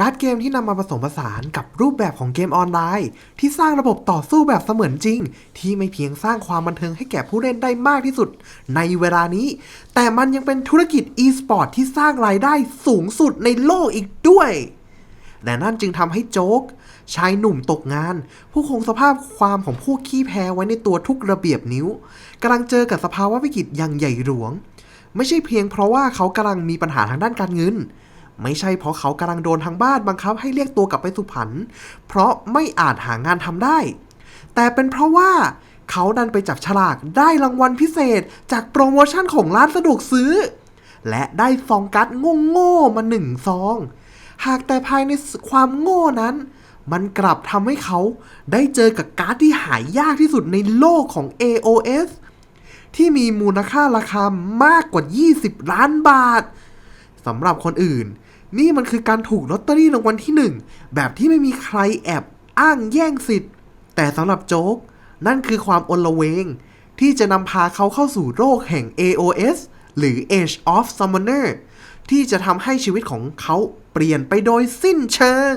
การ์ดเกมที่นำมาผสมผสานกับรูปแบบของเกมออนไลน์ ที่สร้างระบบต่อสู้แบบเสมือนจริง ที่ไม่เพียงสร้างความบันเทิงให้แก่ผู้เล่นได้มากที่สุด ในเวลานี้ แต่มันยังเป็นธุรกิจ e-sport ที่สร้างรายได้สูงสุดในโลกอีกด้วย และนั่นจึงทำให้โจ๊กชายหนุ่มตกงาน ผู้คงสภาพความของผู้ขี้แพ้ไว้ในตัวทุกระเบียบนิ้วกำลังเจอกับสภาวะวิกฤตอย่างใหญ่หลวง ไม่ใช่เพียงเพราะว่าเขากำลังมีปัญหาทางด้านการเงิน ไม่ใช่เพราะเขากำลังโดนทางบ้านบังคับให้เรียกตัวกลับไปสุพรรณเพราะไม่อาจหางานทำได้ แต่เป็นเพราะว่าเขาดันไปจับฉลากได้รางวัลพิเศษจากโปรโมชั่นของร้านสะดวกซื้อ และได้ซองการ์ดโง่ๆมาหนึ่งซอง หากแต่ภายในความโง่นั้น มันกลับทำให้เขาได้เจอกับการ์ดที่หายากที่สุดในโลกของ AOS ที่มีมูลค่าราคามากกว่า 20 ล้านบาท สำหรับคนอื่น นี่มันคือการถูกลอตเตอรี่รางวัลที่หนึ่งแบบที่ไม่มีใครแอบอ้างแย่งสิทธิ์ แต่สำหรับโจ๊ก นั่นคือความอนละเวง ที่จะนำพาเขาเข้าสู่โรคแห่ง AOS หรือ Age of Summoner ที่จะทำให้ชีวิตของเขาเปลี่ยนไปโดยสิ้นเชิง